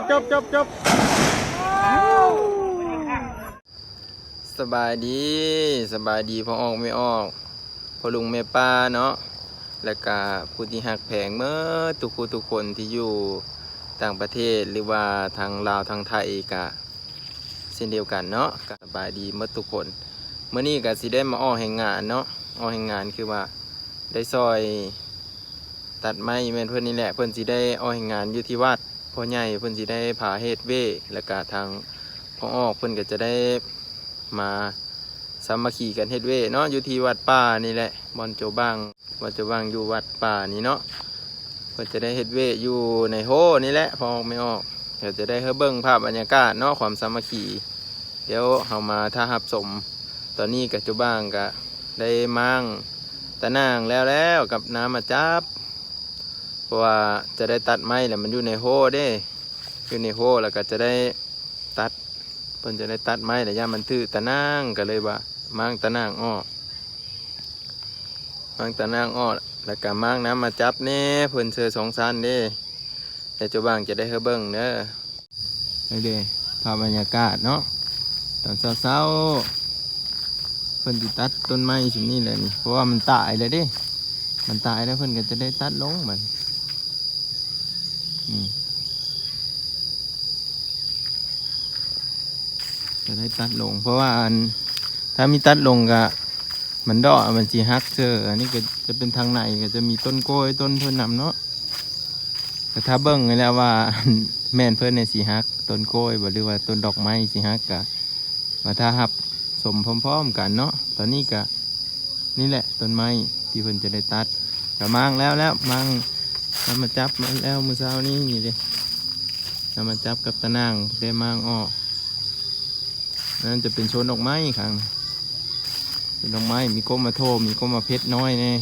บจบจบจบสบายดีสบายดีพอออกไม่ออกพอลุงแม่ป้าเนาะแล้วก็ผู้ที่หักแผงเมื่อทุกคนทุกคนที่อยู่ต่างประเทศหรือว่าทางลาวทางไทยกะเช่นเดียวกันเนาะสบายดีเมื่อทุกคนเมื่อนี้ก็สิได้มาออกแห่งงานเนาะออกแห่งงานคือว่าได้ซอยตัดไม้แม่นเพื่อนนี่แหละเพื่อนสิได้เอาให้งานอยู่ที่วัด พ่อใหญ่เพื่นสิได้ผาเฮ็ดเว่แล้วก็ทางพ่อออกเพื่นก็จะได้มาสามัคคีกันเฮ็ดเว่เนาะอยู่ที่วัดป่านี่แหละบอนโจบ้างวัดโจบ้างอยู่วัดป่านี่เนาะเพื่นจะได้เฮ็ดเว่อยู่ในโฮนี่แหละพอออกไม่ออกเดี๋ยวจะได้เฮาเบิ่งภาพบรรยากาศเนาะความสามัคคีเดี๋ยวเฮามาถ้าหับสมตอนนี้กับโจบ้างก็ได้มั่งตะนางแล้วแล้วกับน้ำมาจับ ราะว่าจะได้ตัดไม้แหละมันอยู่ในโฮเด้ อยู่ในโฮแล้วก็จะได้ตัดเพิ่นจะได้ตัดไม้แต่ย่ามันถือตะนางก็เลยว่ามั่งตะนางอ้อมั่งตะนางอ้อแล้วก็มั่งน้ำมาจับเน่เพิ่นเสือสองสันเด้แต่เจ้าบ้างจะได้เฮาเบิ่งเด้อนี่เด้ภาพบรรยากาศเนาะตอนเช้าๆเพิ่นสิตัดต้นไม้สินี่แหละนี่เพราะว่ามันตายเลยเด้มันตายแล้วเพื่นก็จะได้ตัดลงมันนี่ จะได้ตัดลง เพราะว่าอัน ถ้ามีตัดลงก็มันดอกมันจีฮักเจออันนี้ก็จะเป็นทางในก็จะมีต้นกล้วยต้นเพื่อนนำเนาะแต่ถ้าเบิ้งไว้แล้วว่าแม่นเพื่อนในสีฮักต้นกล้วยหรือว่าต้นดอกไม้สีฮักกะมาถ้าหับสมพร้อมๆกันเนาะตอนนี้ก็นี่แหละต้นไม้ที่เพิ่นจะได้ตัดกระมังแล้วแล้วมั่ง ทำมาจับมาแล้วมือเช้านี้นี่เลยทำมาจับกับตะนางได้มางออกนั่นจะเป็นโซนดอกไม้ครั้งเป็นดอกไม้มีก้มมาโทมีก้มมาเพชรน้อยแน่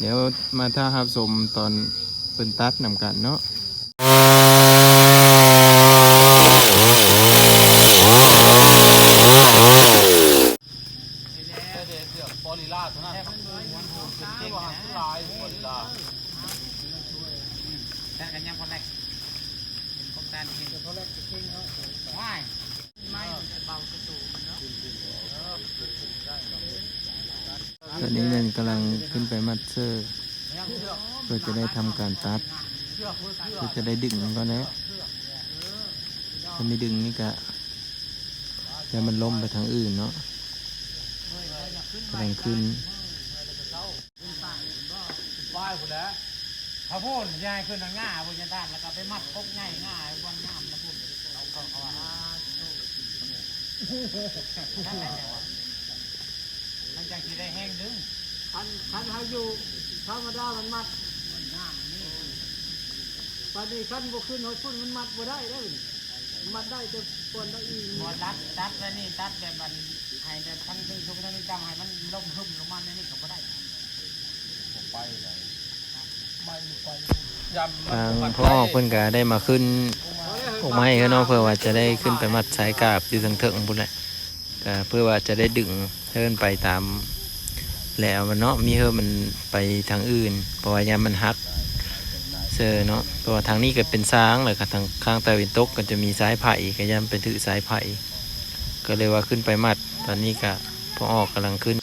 เดี๋ยวมาถ้าหับสมตอนเป็นตัดนำกันเนาะ บอลิลาเท่านั้นเก่งๆนะลายบอลิลา แต่กันยังคนแรกเป็นคมตานกินคนแรกจริงเนาะว้ายไม่เบากระตูเนาะ ตอนนี้มันกำลังขึ้นไปมัดเซอร์เพื่อจะได้ทำการตัดเพื่อจะได้ดึงมันก็แล้วถ้าไม่ดึงนี่ก็จะมันล้มไปทางอื่นเนาะกำลังขึ้นว้ายหมดแล้วเขาพูดยายขึ้นทางง่าบนยันด้านแล้วก็ไปมัดกกง่ายง่ายบนน้ำแล้วพูดเราเขาเขาว่ามันจะคิดได้แห้งดึงคันคันเขาอยู่ธรรมดามันมัดน้ำนี่ ปานนี้คันบกขึ้นหดพุ่นมันมัดบ่ได้ได้อมันมัดได้แต่ปนได้อีกพอตัดตัดแล้วนี่ตัดแบบมันให้แบบทั้งที่ทุกท่านจำให้มันล่มหึมลงมาในนี่ก็บ่ได้ยำทางพ่อเพิ่นก็ได้มาขึ้นออกไม้เขาเนาะเพื่อว่าจะได้ขึ้นไปมัดสายกาบอยู่ทางเถิงพุ่นแหละก็เพื่อว่าจะได้ดึงเฮินไปตาม แล้วมันเนาะมีเฮินมันไปทางอื่น เพราะว่ายามมันหัก เซอร์เนาะเพราะว่าทางนี้ก็เป็นซ้างเลยก็ทางข้างตะวันตกก็จะมีสายไผ่ก็ยามไปถือสายไผ่ก็เลยว่าขึ้นไปมัด ตอนนี้ก็พอออกกำลังขึ้น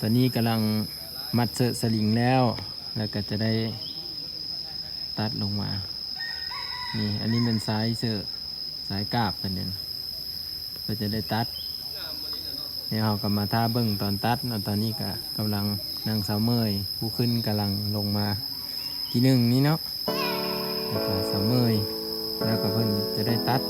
ตอนนี้กำลังมัดเสสลิงแล้ว แล้วก็จะได้ตัดลงมา นี่ อันนี้เป็นสายเสือสายกาบเป็นเนี่ยก็จะได้ตัด เดี๋ยวเราก็มาท่าเบิ้งตอนตัดตอนนี้ก็กำลังนั่งเสาเมยผู้ขึ้นกำลังลงมาที่หนึ่งนี้เนาะแล้วก็เสาเมยแล้วก็เพิ่นจะได้ตัด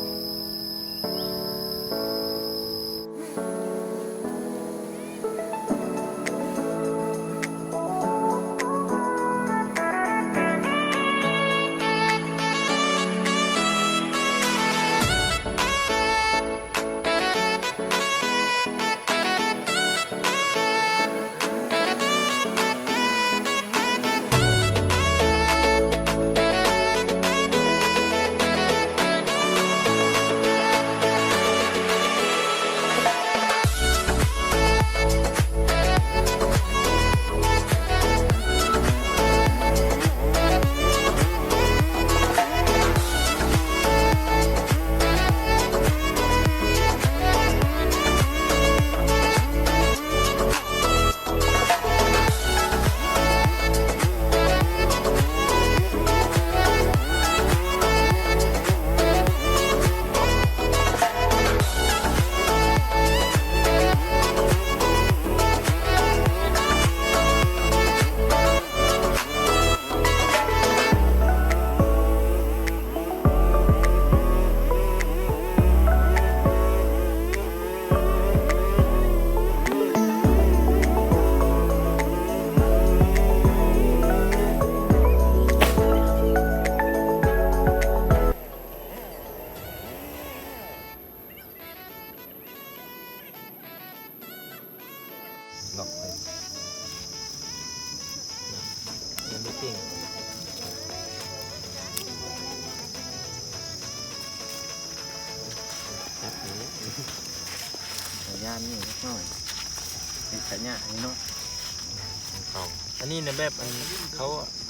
นนี้นะแบบอันเขา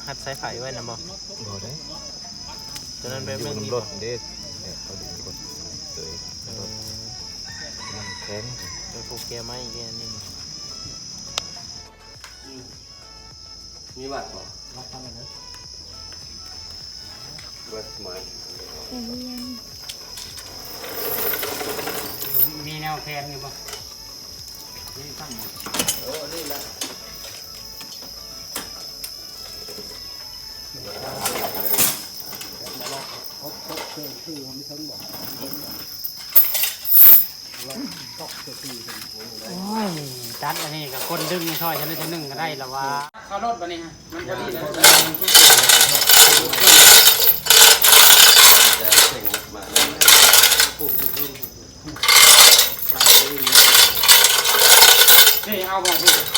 หัดสายไฟไว้นะบอกบ่ได้ตอนนั้นแบบเรื่องนี้รบอถกเด็ดเนี่ยเขาดึงกดเลยรถมันแข็งไปผูกแกไม้แกนี่มีบัตรบ่รับทำอะไรบัตรใหม่มีแนวแทนอยู่ป่ะนี่ตั้งหมดเออนี่แหละ เขาเขาเคยคือมันไม่ทั้งบอกเราตอกจะคือเป็นหัวหมดเลยโอ้ยจัดอันนี้กับคนดึงช่อยฉันจะนึ่งก็ได้ละว่าเขารถปะนี่ฮะมันพอดีนะจะเก่งมาแล้วนี่เอาบอกพี่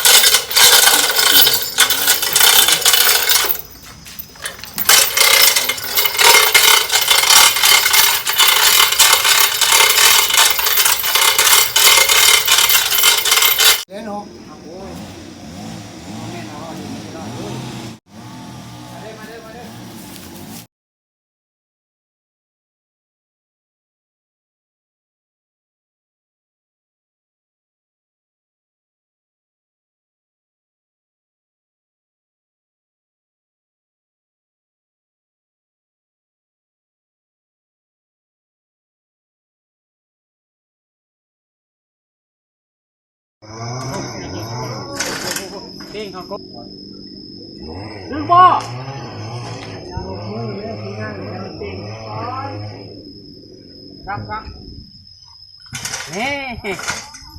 งเขากบดึงบ่ครับครับนี่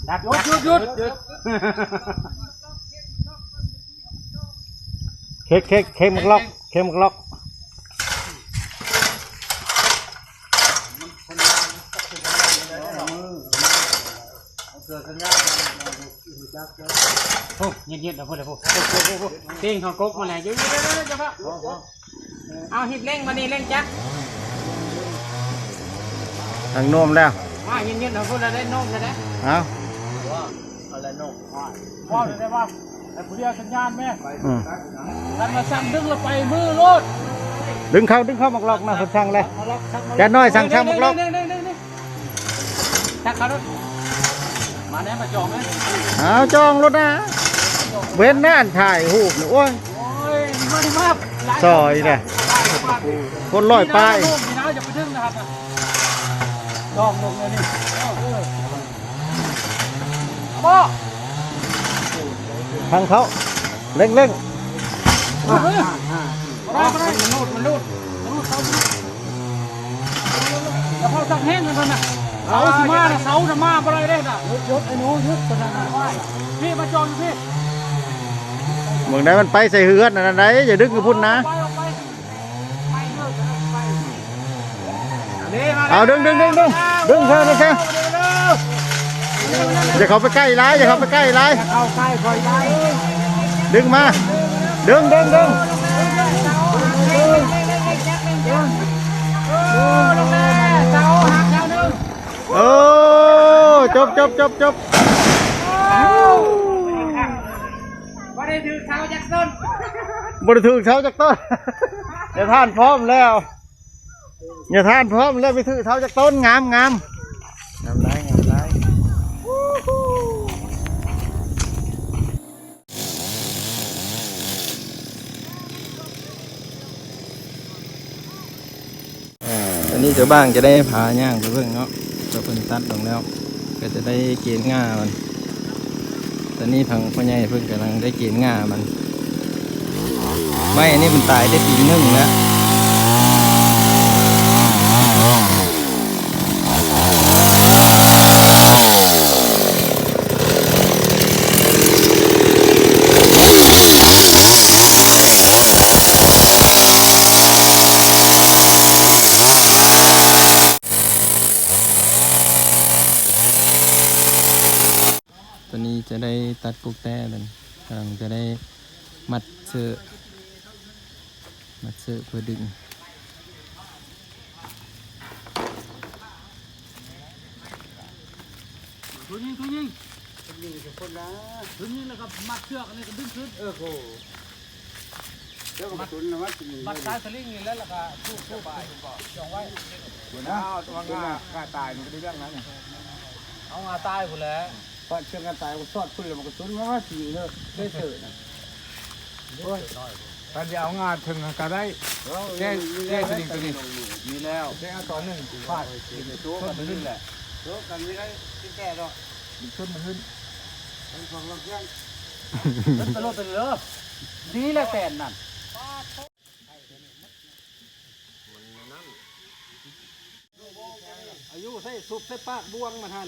ดักหยุดหยุดหยุดหยุดเค้กเค้กเค้กมักล็อกเค้กมักล็อก โอ้เย็นๆเดี๋ยวพูดเดี๋ยวพูดเด้งเขากบมาไหนยืดเดี๋ยวเดี๋ยวเดี๋ยวเอาหิดเร่งมานี่เร่งจักทางโน้มแล้วมาเย็นๆเดี๋ยวพูดแล้วได้โน้มจะได้เอาว่าเลยได้ว่าแต่ผู้เดียวสัญญาณแม่อืมท่านมาสั่งดึงเราไปมือโลดดึงเข้าดึงเข้ามักล็อกนะคนสั่งเลยแกน้อยสั่งช่างมักล็อกชักเขาด้วย มาแน่มาจองไหมเอาจองรถนะ เว้นน่านถ่ายหูปนี่โอ้ยโอ้ยมาดีมากซอยเนี่ยคนลอยป้ายนี่นะอย่าไปดึงนะครับจองลงเลยนี่พ่อทางเขาเร่งเร่งมาเลยมาเลยมันรูดมันรูดมันรูดเสาแล้วพ่อสั่งแห้งกันมันน่ะ เสาสิมาน่ะเสาน่ะมาอะไรได้น่ะยศยศไอ้หนูยศขนาดนั้นพี่มาจองอยู่พี่เมืองไหนมันไปใส่เฮือนนั่นไหนอย่าดึงอยู่พุ่นนะไปออกไปไปเถอะไปนี่มาเอาดึงดึงดึงดึงดึงเธอนะเธออย่าเข้าไปใกล้ร้ายอย่าเข้าไปใกล้ร้ายเข้าใกล้คอยได้ดึงมาดึงดึงดึงลงแม่เสาหักเสาหนึ่ง โอ้ จบจบจบจบว่าได้ถือเสาจากต้นบริถึงเช้าจากต้นอย่าท่านพร้อมแล้วอย่าท่านพร้อมแล้วไปถือเท้าจากต้นงามงามงามไรงามไรตอนนี้เจ้าบ้านจะได้พาย่างไปเบิ่งเนาะจะเพิ่นตัดลงแล้ว ก็จะได้เกณฑ์ง่ามัน ตอนนี้พังพ่อใหญ่เพิ่งกำลังได้เกณฑ์ง่ามัน ไม่อันนี้มันตายได้ปีนึ่งแล้ว ตอนนี้จะได้ตัดกุกแต้เลยกำลังจะได้มัดเสื้อมาเสื้อเพื่อดึงตัวยิงตัวยิงยิงทุกคนนะตัวยิงแล้วก็มัดเชือกอันนี้ก็ดึงขึ้นเออโหเชือกมันตุนนะมัดมัดสายสลิงนี่แล้วแล้วก็สู้สู้ไปจองไว้นะวางงากาตายมันก็ได้เรื่องนั้นเอางาตายหมดแล้ว พอเชื่อกงาตายมันสอดพื้นแล้วมันก็ตุนมาว่าสีเนอะได้เสือนะโอ้ยถ้าจะเอางาถึงก็ได้แก้แก้สลิงตัวนี้มีแล้วแก้ต่อหนึ่งฟาดตัวกันนี่แหละตัวกันไม่ได้ที่แก่หรอกมันขึ้นมันขึ้นมันฟังเราเพื่อนมันตลอดไปเลยดีและแสนนั่นอายุใส่สุบใส่ปากบวงมาทัน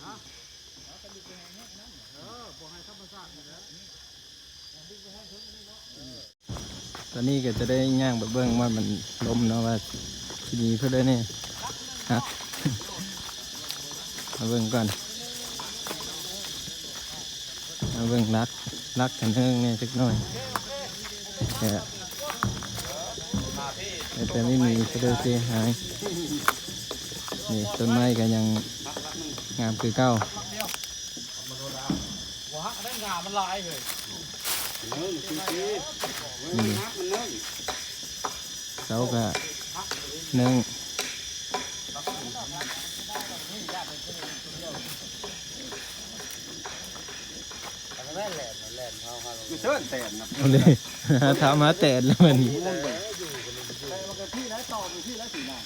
เออเออโมงมานี่ยศเออตอนนี้ก็จะได้ย่างแบบเบิ้องว่ามันล้มเนาะว่าทีนี้เพื่อได้เนี่ยฮะมาเบิ้องก่อนมาเบิ้องรักรักกันเฮิงเนี่ยสักหน่อยเนี่ยแต่ไม่มีก็เลยเสียหายนี่ต้นไม้ก็ยัง งามคือเก้าหัวหักได้งามันลายเลยนี่เสาก็หนึ่งมันเชิญแสนนะเอาเลยถามหาแตนแล้วมันนี้ ที่ไรต่อไปที่ไรสีหน้า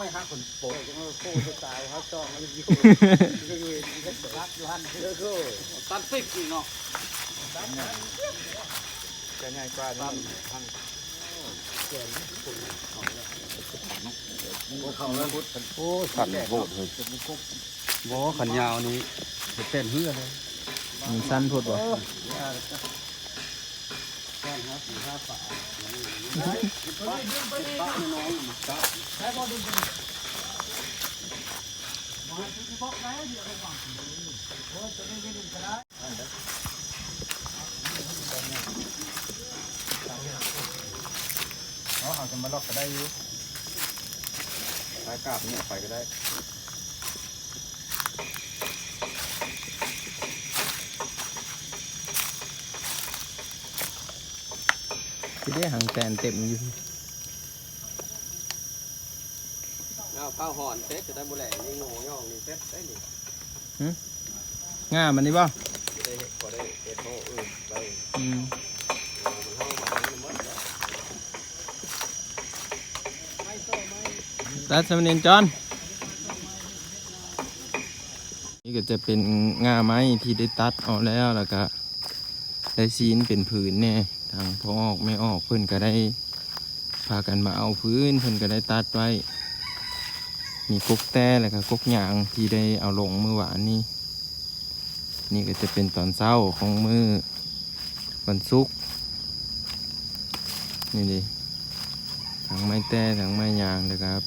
ก็ไม่ฮักคนโปะโค้จะตายฮักจองมันอยู่รักรันเออตัดฟิกอีกเนาะจะง่ายกว่านี่โอ้ขันโบดเลยบ่ขันยาวนี้เต้นเฮือเลยมันสั้นพู ดบ่เขาเอาจะมาล็อกก็ได้อยู่สายกาบเนี่ยไปก็ได้ ได้หางแตนเต็มอยู่เอาข้าวหอนเซ็ตจะได้บุแหล่นี่งงย่องนี่เซ็ตได้นี่ง่ามันนี่บ่ได้เห็ดก็ได้เห็ดโม่อื่นไปอืมมันเข้ามามันหมดแล้วตัดสมเนนจอนนี่ก็จะเป็นง่าไม้ที่ได้ตัดออกแล้วแล้วก็ได้ซีนเป็นผืนเนี่ย ทางพอออกไม่ออกเพื่อนก็ได้พากันมาเอาพื้นเพื่อนก็ได้ตัดไว้ มีกกแต้แล้วก็กกหยางที่ได้เอาลงเมื่อวานนี้นี่ก็จะเป็นตอนเศร้าของมือวันศุกร์นี่ดิทั้งไม้แต้ทั้งไม้ยางเลยครับ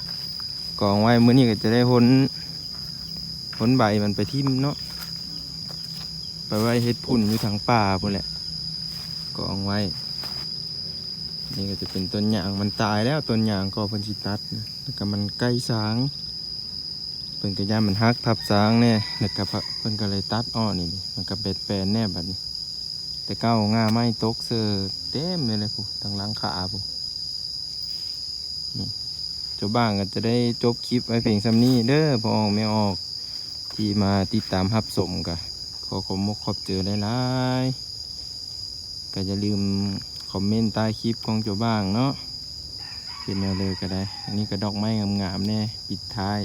กองไว้มื้อนี้ก็จะได้พ้นพ้นใบมันไปทิ่มเนาะไปไว้เฮ็ดพุ่นอยู่ทางป่าพุ่นแหละ กองไว้ นี่ก็จะเป็นต้นยางมันตายแล้วต้นยางก็เพิ่นสิตัดนะแล้วก็มันใกล้สางเพิ่นก็ย่ามันฮักทับสางแน่แล้วก็เพิ่นก็เลยตัดอ้อนี่มันก็เบ็ดแปลนแน่บัดนี้ แต่เก้าง่าไม้ตกเสือเต็มเลยเลยผู้ทางหลังขาผู้นี่จ้าบ้างก็จะได้จบคลิปไว้เพียงซ้ำนี้เด้อพอออกไม่ออกที่มาติดตามรับสมกะขอขอบมกขอบเจอหลายๆ ก็อย่าลืมคอมเมนต์ใต้คลิปของเจ้าบ้างเนาะเป็นแนวเลยก็ได้ อันนี้ก็ดอกไม้งามๆแน่ปิดท้าย